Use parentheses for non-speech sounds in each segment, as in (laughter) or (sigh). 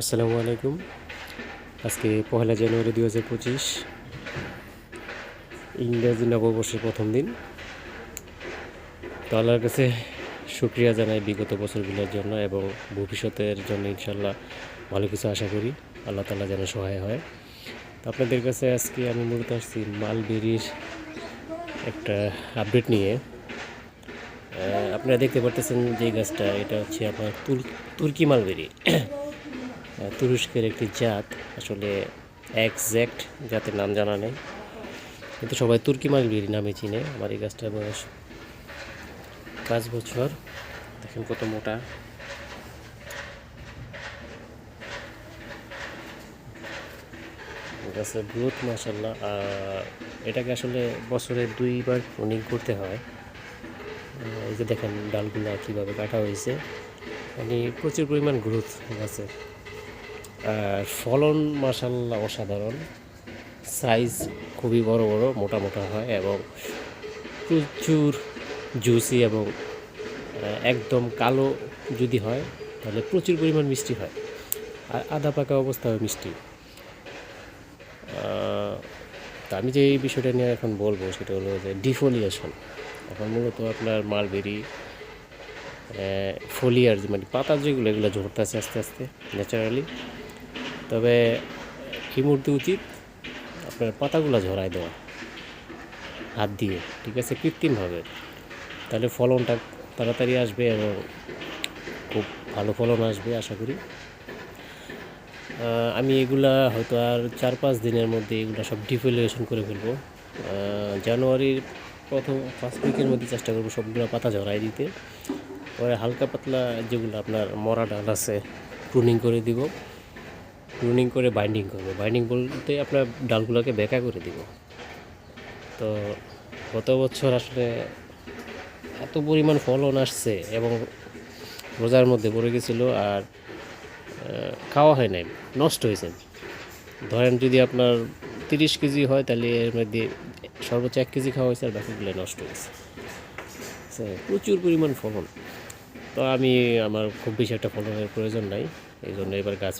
আসসালামু আলাইকুম। আজকে পহেলা জানুয়ারি দু হাজার পঁচিশ, ইংরেজি নববর্ষের প্রথম দিন। তো আল্লাহর কাছে শুক্রিয়া জানাই বিগত বছরগুলোর জন্য এবং ভবিষ্যতের জন্য ইনশাল্লাহ ভালো কিছু আশা করি। আল্লাহ তালা যেন সহায় হয়। তো আপনাদের কাছে আজকে আমি মূলত আসছি মালবেরির একটা আপডেট নিয়ে। আপনারা দেখতে পারতেছেন যে গাছটা, এটা হচ্ছে আপনার তুর্কি মালবেরি। তুরস্কের একটি জাত, আসলে একজ্যাক্ট জাতের নাম জানা নেই। কিন্তু সবাই তুর্কি মালবেরি নামে চিনে, আমার এই গাছটার বয়স পাঁচ বছর। দেখেন কত মোটা। গাছের গ্রোথ মাসাল্লাহ এটাকে আসলে বছরে দুইবার প্রুনিং করতে হয়। এই যে দেখেন ডালগুলা কীভাবে কাটা হয়েছে। মানে প্রচুর পরিমাণ গ্রোথ গাছের। আর ফলন মাসাল্লাহ অসাধারণ। সাইজ খুবই বড় বড়, মোটা মোটা হয় এবং প্রচুর জুসি এবং একদম কালো যদি হয়, তাহলে প্রচুর পরিমাণ মিষ্টি হয়। আর আধা পাকা অবস্থায় মিষ্টি। তা আমি যে এই বিষয়টা নিয়ে এখন বলব, সেটা হলো যে ডিফোলিয়েশন এখন মূলত আপনার মালবেরি ফলিয়ার মানে পাতা যেগুলো, এগুলো ঝরতেছে আস্তে আস্তে ন্যাচারালি তবে এই মুহূর্তে উচিত? আপনার পাতাগুলো ঝরাই দেওয়া। হাত দিয়ে, ঠিক আছে? কৃত্রিমভাবে। তাহলে ফলনটা তাড়াতাড়ি আসবে এবং খুব ভালো ফলন আসবে, আশা করি। আমি এগুলা হয়তো আর চার পাঁচ দিনের মধ্যে এগুলো সব ডিফোলিয়েশন করে ফেলব। জানুয়ারির প্রথম ফার্স্ট উইকের মধ্যে চেষ্টা করব সবগুলো পাতা ঝরাই দিতে। পরে হালকা পাতলা যেগুলো আপনার মরা ডাল আছে প্রুনিং করে দিব। প্রুনিং করে বাইন্ডিং করব। বাইন্ডিং বলতে আপনার ডালগুলোকে বেঁকা করে দিব। তো গত বছর আসলে এত পরিমাণ ফলন আসছে এবং রোজার মধ্যে পড়ে গেছিল আর খাওয়া হয় নাই, নষ্ট হয়েছে। ধরেন যদি আপনার তিরিশ কেজি হয় তাহলে এর মধ্যে সর্বোচ্চ এক কেজি খাওয়া হয়েছে আর বাকিগুলো নষ্ট হয়েছে। প্রচুর পরিমাণ ফলন। তো আমি, আমার খুব বেশি একটা ফলনের প্রয়োজন নাই। এই জন্য এবার গাছ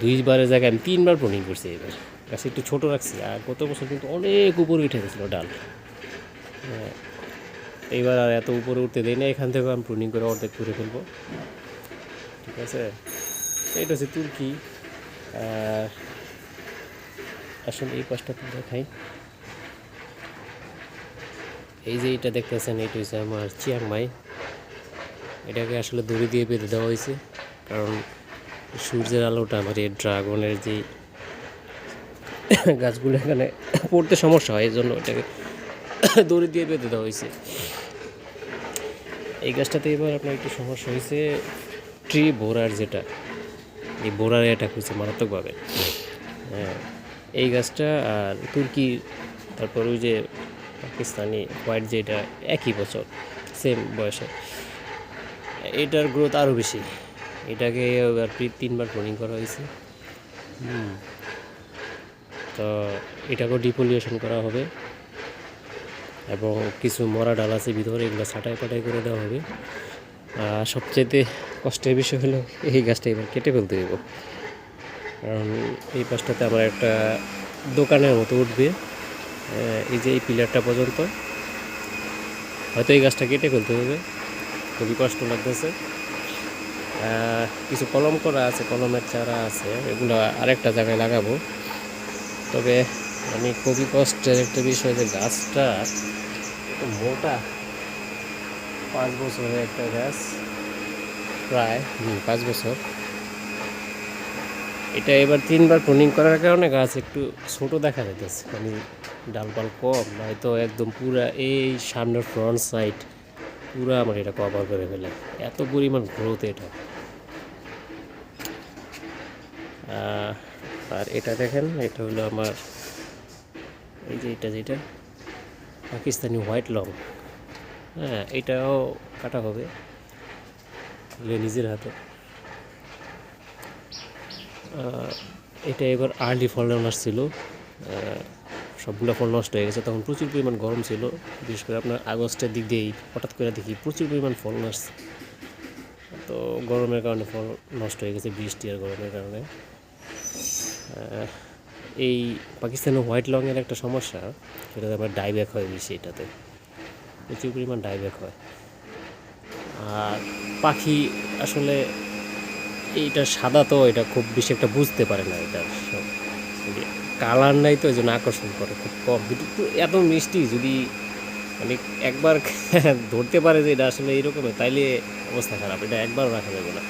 দুইবারের জায়গায় আমি তিনবার প্রুনিং করছি এবার। গাছ একটু ছোটো রাখছি, আর গত বছর কিন্তু অনেক উপরে উঠে গেছিল ডাল। এইবার আর এত উপরে উঠতে দেয় না, এখান থেকে আমি প্রুনিং করে অর্ধেক করে ফেলব। ঠিক আছে? এটা হচ্ছে তুর্কি। আর আসলে এই পাশটা তো দেখাই। এই যে এটা দেখতেছেন এটা হচ্ছে আমার চিয়াংমাই। এটাকে আসলে দড়ি দিয়ে বেঁধে দেওয়া হয়েছে, কারণ সূর্যের আলোটা আমার এই ড্রাগনের যে গাছগুলো এখানে পড়তে সমস্যা হয় এই জন্য এটাকে দড়ি দিয়ে বেঁধে দেওয়া হয়েছে। এই গাছটাতে এবার আপনার একটু সমস্যা হয়েছে, ট্রি বোরার যেটা, এই বোরার অ্যাটাক হয়েছে মারাত্মকভাবে। হ্যাঁ এই গাছটা আর তুর্কি, তারপর ওই যে পাকিস্তানি হোয়াইট যেটা, একই বছর, সেম বয়সে, এটার গ্রোথ আরও বেশি। এটাকে তিনবার প্রনিং করা হয়েছে। তো এটাকেও ডিপোলিউশন করা হবে। এবং কিছু মরা ডাল আছে ভিতরে, এগুলো ছাটাই পাটাই করে দেওয়া হবে। আর সবচেয়ে কষ্টের বিষয় হলো, এই গাছটা এবার কেটে ফেলতে দেবো কারণ এই পাশটাতে আমার একটা দোকানের মতো উঠবে। এই যে এই পিলারটা পর্যন্ত। হয়তো এই গাছটা কেটে ফেলতে হবে। খুবই কষ্ট লাগতেছে। কিছু কলম করা আছে কলমের চারা আছে এগুলো আরেকটা জায়গায় লাগাবো। তবে আমি খুবই কষ্টের একটা বিষয় যে গাছটা মোটা পাঁচ বছরের একটা গাছ প্রায় হুম, পাঁচ বছর। এটা এবার তিনবার প্রুনিং করার কারণে গাছ একটু ছোট দেখা যাইতেছে। মানে ডাল ডালপাল কম নয়তো একদম পুরা এই সামনের ফ্রন্ট সাইড পুরো আমার এটা কভার করে ফেলে এত পরিমাণ গ্রোথ এটা। আর এটা দেখেন, এটা হলো আমার এই যে এটা যেটা, পাকিস্তানি হোয়াইট লং হ্যাঁ এটাও কাটা হবে নিজের হাতে। এটা এবার আর্লি ফলন আসছিল। সবগুলো ফল নষ্ট হয়ে গেছে। তখন প্রচুর পরিমাণ গরম ছিল, বিশেষ করে আপনার আগস্টের দিক দিয়েই হঠাৎ করে দেখি প্রচুর পরিমাণ ফলন আসছে তো গরমের কারণে ফল নষ্ট হয়ে গেছে, বৃষ্টি আর গরমের কারণে। এই পাকিস্তানের হোয়াইট লংয়ের একটা সমস্যা, সেটাতে আমার ডাইব্যাক হয় বেশি এটাতে প্রচুর পরিমাণ ডাইব্যাক হয়। আর পাখি আসলে এইটা সাদা তো এটা খুব বেশি একটা বুঝতে পারে না এটা সব। কালার নাই তো, এই জন্য আকর্ষণ করে, খুব কম। কিন্তু এত মিষ্টি যদি মানে একবার (laughs) ধরতে পারে যে এটা আসলে এইরকমের তাইলে অবস্থা খারাপ, এটা একবারও রাখা যাবে না।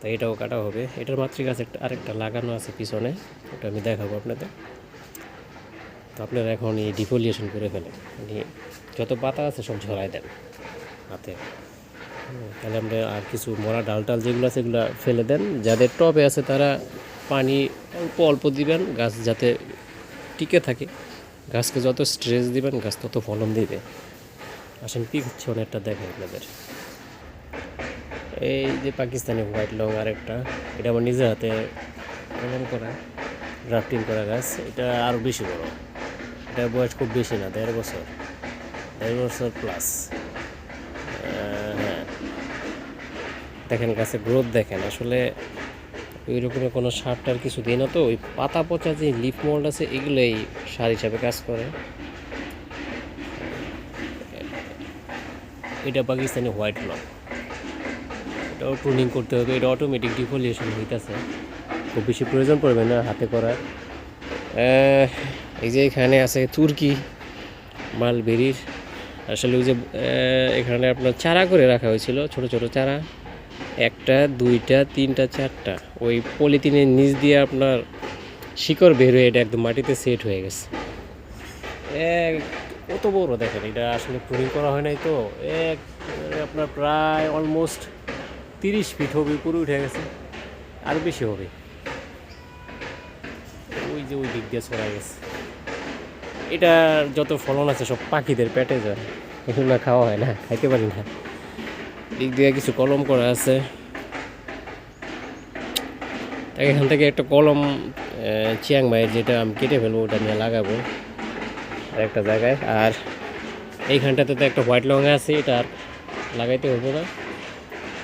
তাই এটাও কাটা হবে। এটার মাতৃগাছ একটা, আরেকটা লাগানো আছে পিছনে, ওটা আমি দেখাবো আপনাদের। তো আপনারা এখন এই ডিফোলিয়েশন করে ফেলেন। মানে যত পাতা আছে সব ঝরাই দেন হাতে। তাহলে আমরা আর কিছু মরা ডাল টাল যেগুলো আছে সেগুলো ফেলে দেন। যাদের টবে আছে তারা পানি অল্প অল্প দিবেন, গাছ যাতে টিকে থাকে। গাছকে যত স্ট্রেস দিবেন, গাছ তত ফলন দিবে। আসেন, কি হচ্ছে অনেকটা দেখেন আপনাদের। এই যে পাকিস্তানি হোয়াইট লং আরেকটা, এটা আমার নিজের হাতে কলম করা গ্রাফটিং করা গাছ, এটা আরও বেশি বড়। এটার বয়স খুব বেশি না, দেড় বছর। দেড় বছর প্লাস হ্যাঁ। দেখেন গাছের গ্রোথ দেখেন, আসলে ওই রকমের কোনো সার টার কিছু দিই না তো, ওই পাতা পচা যে লিফ মোল্ড আছে, এগুলোই সার হিসাবে কাজ করে। এটা পাকিস্তানি হোয়াইট লং এটাও ট্রুনিং করতে হবে, এটা অটোমেটিক ডিফোলিয়েশন হইতেছে। খুব বেশি প্রয়োজন পড়বে না হাতে করার এই যে এখানে আছে তুর্কি মালবেরির। আসলে ওই যে এখানে আপনার চারা করে রাখা হয়েছিল, ছোট ছোট চারা। একটা, দুইটা, তিনটা, চারটা। ওই পলিথিনের নিচ দিয়ে আপনার শিকড় বের হয়ে এটা একদম মাটিতে সেট হয়ে গেছে। এক, কত বড় দেখেন, এটা আসলে প্রুনিং করা হয় নাই তো। এক আপনার প্রায় অলমোস্ট তিরিশ ফিট হবে, উপরে উঠে গেছে। আর বেশি হবে। ওই যে ওই দিক দিয়ে ছড়া গেছে। এটার যত ফলন আছে সব পাখিদের পেটে যায়। এগুলো খাওয়া হয় না, খাইতে পারি না। দিক দিয়ে কিছু কলম করা আছে। এখান থেকে একটা কলম চিয়াং মাই যেটা আমি কেটে ফেলব, ওটা নিয়ে লাগাবো। আর একটা জায়গায়। আর এইখানটাতে তো একটা হোয়াইট লং আছে, এটা আর লাগাইতে হব না।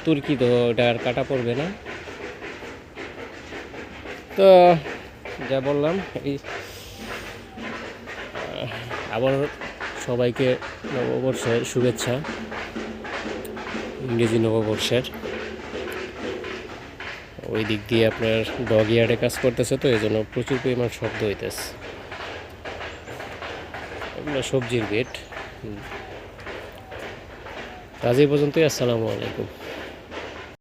তুর্কি তো ওটা আর কাটা পড়বে না। তো, যা বললাম, এই আবার সবাইকে নববর্ষের শুভেচ্ছা। ইংরেজি নববর্ষের। ওই দিক দিয়ে আপনার ডগ ইয়ার্ডে কাজ করতেছে তো এই জন্য প্রচুর পরিমাণ শব্দ হইতেছে। সবজির গেট আজ এই পর্যন্তই, আসসালামু আলাইকুম।